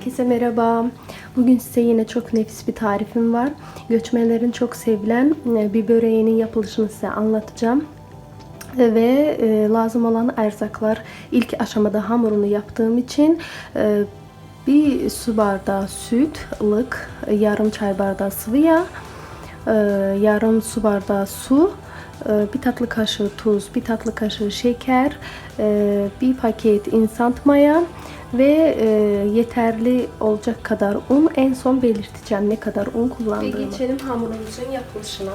Herkese merhaba. Bugün size yine çok nefis bir tarifim var. Göçmenlerin çok sevilen e, bir böreğinin yapılışını size anlatacağım. E, Ve e, lazım olan erzaklar ilk aşamada hamurunu yaptığım için bir su bardağı süt, ılık, yarım çay bardağı sıvı yağ, yarım su bardağı su, bir tatlı kaşığı tuz, bir tatlı kaşığı şeker, bir paket instant maya ve e, yeterli olacak kadar un. En son belirteceğim ne kadar un kullandığımı. Ve geçelim hamurumuzun yapılışına.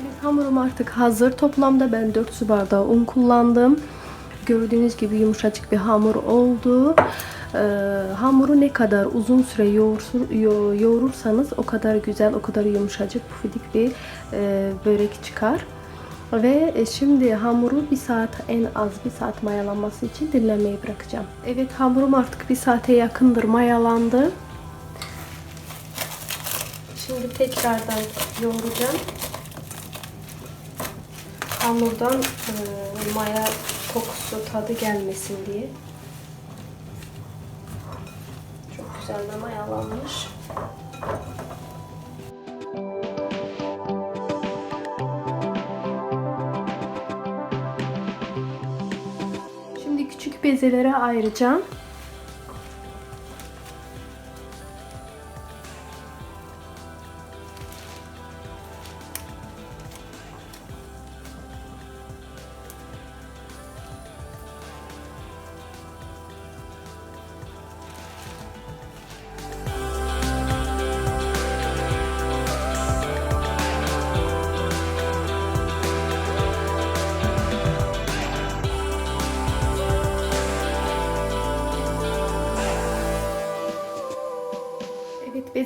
Evet hamurum artık hazır. Toplamda ben 4 su bardağı un kullandım. Gördüğünüz gibi yumuşacık bir hamur oldu. Ee, hamuru ne kadar uzun süre yoğursun, yo- yoğurursanız o kadar güzel, o kadar yumuşacık, pufidik bir e, börek çıkar. Ve e, şimdi hamuru bir saat en az bir saat mayalanması için dinlenmeye bırakacağım. Evet hamurum artık bir saate yakındır mayalandı. Şimdi tekrardan yoğuracağım hamurdan e, maya kokusu tadı gelmesin diye. Çok güzel de mayalanmış. Şimdi küçük bezelere ayıracağım.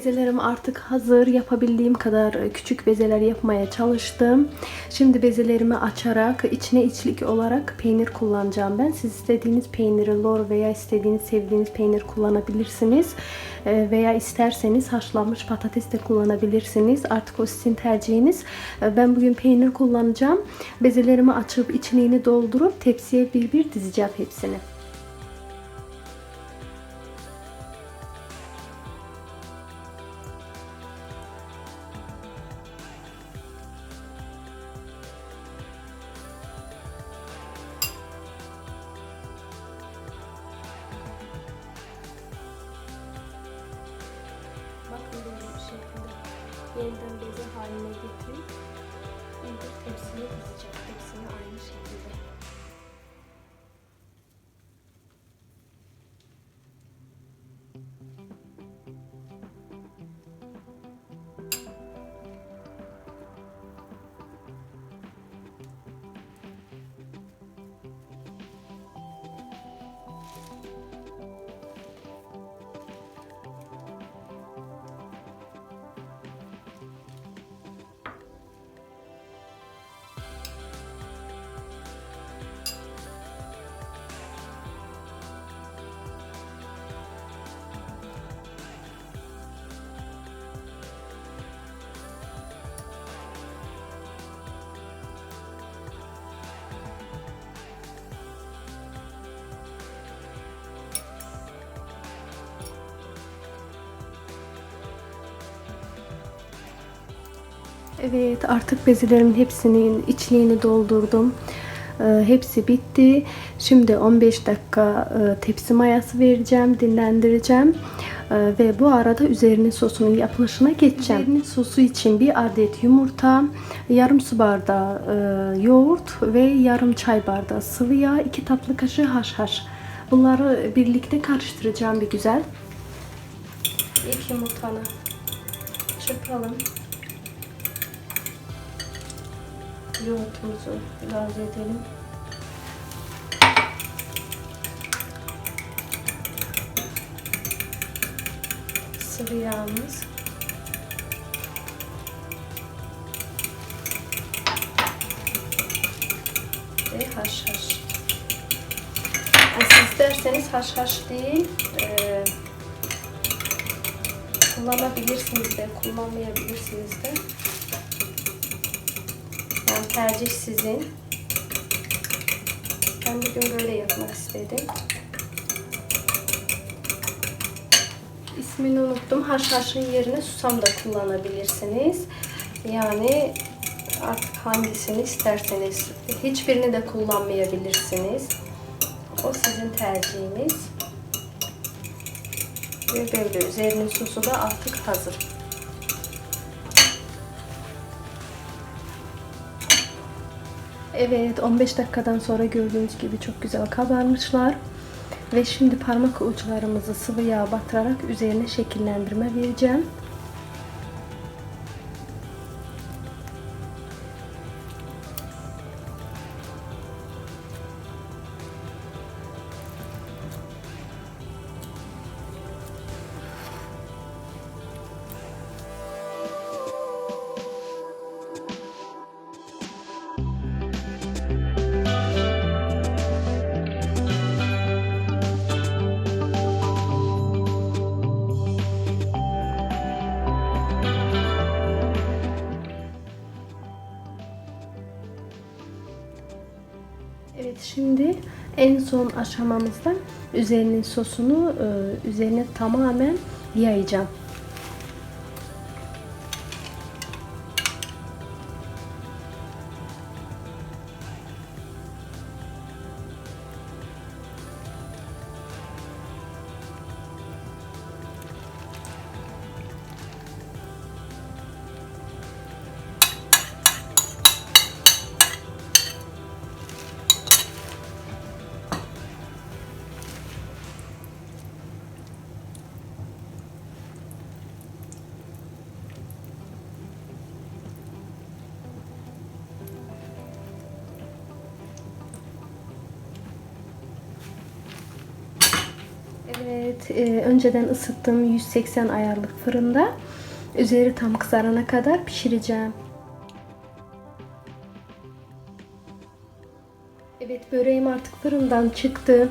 Bezelerim artık hazır. Yapabildiğim kadar küçük bezeler yapmaya çalıştım. Şimdi bezelerimi açarak içine içlik olarak peynir kullanacağım ben. Siz istediğiniz peyniri lor veya istediğiniz sevdiğiniz peynir kullanabilirsiniz. Ee, Veya isterseniz haşlanmış patates de kullanabilirsiniz. Artık o sizin tercihiniz. Ee, Ben bugün peynir kullanacağım. Bezelerimi açıp içliğini doldurup tepsiye bir bir dizeceğim hepsini. Bir şekilde yeniden beze haline getirip tepsiye dizeceğim. Hepsini aynı şekilde. Evet artık bezilerimin hepsinin içliğini doldurdum. Ee, hepsi bitti. Şimdi 15 dakika e, tepsi mayası vereceğim, dinlendireceğim. Ee, ve bu arada üzerinin sosunun yapılışına geçeceğim. Üzerinin sosu için bir adet yumurta, yarım su bardağı e, yoğurt ve yarım çay bardağı sıvı yağ, 2 tatlı kaşığı haşhaş. Bunları birlikte karıştıracağım bir güzel. İlk yumurtanı çırpalım. Yoğurtumuzu ilave edelim. Sıvı yağımız. Ve haşhaş. Yani siz isterseniz haşhaş değil, e, kullanabilirsiniz de, kullanmayabilirsiniz de. Yani tercih sizin. Ben bugün böyle yapmak istedim. İsmini unuttum. Haşhaşın yerine susam da kullanabilirsiniz. Yani artık hangisini isterseniz. Hiçbirini de kullanmayabilirsiniz. O sizin tercihiniz. Ve böyle üzerinin sosu da artık hazır. Evet 15 dakikadan sonra gördüğünüz gibi çok güzel kabarmışlar. Ve şimdi parmak uçlarımızı sıvı yağ batırarak üzerine şekillendirme vereceğim. Şimdi en son aşamamızda üzerinin sosunu e, üzerine tamamen yayacağım. Evet, e, önceden ısıttığım 180 ayarlık fırında üzeri tam kızarana kadar pişireceğim. Evet, böreğim artık fırından çıktı.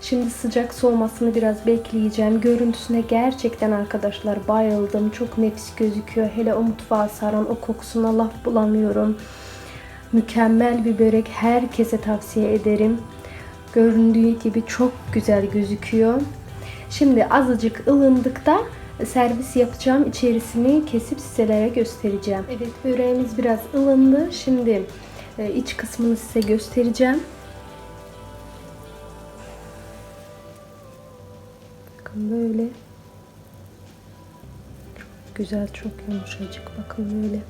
Şimdi sıcak soğumasını biraz bekleyeceğim. Görüntüsüne gerçekten arkadaşlar bayıldım. Çok nefis gözüküyor. Hele o mutfağa saran o kokusuna laf bulamıyorum. Mükemmel bir börek. Herkese tavsiye ederim. Göründüğü gibi çok güzel gözüküyor. Şimdi azıcık ılındıkta servis yapacağım. İçerisini kesip sizlere göstereceğim. Evet böreğimiz biraz ılındı. Şimdi e, iç kısmını size göstereceğim. Bakın böyle. Çok güzel, çok yumuşacık. Bakın böyle.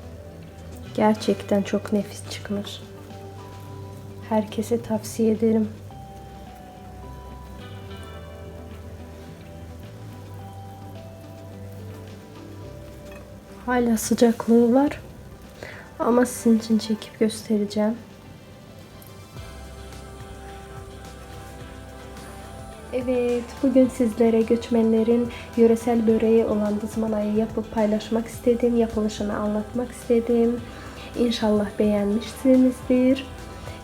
Gerçekten çok nefis çıkmış. Herkese tavsiye ederim. Hala sıcaklığı var. Ama sizin için çekip göstereceğim. Evet, bugün sizlere göçmenlerin yöresel böreği olan dızmanayı yapıp paylaşmak istedim. Yapılışını anlatmak istedim. İnşallah beğenmişsinizdir.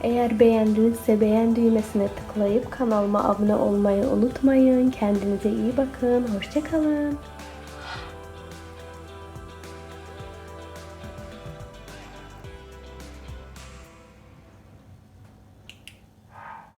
Eğer beğendinizse beğen düğmesine tıklayıp kanalıma abone olmayı unutmayın. Kendinize iyi bakın. Hoşçakalın.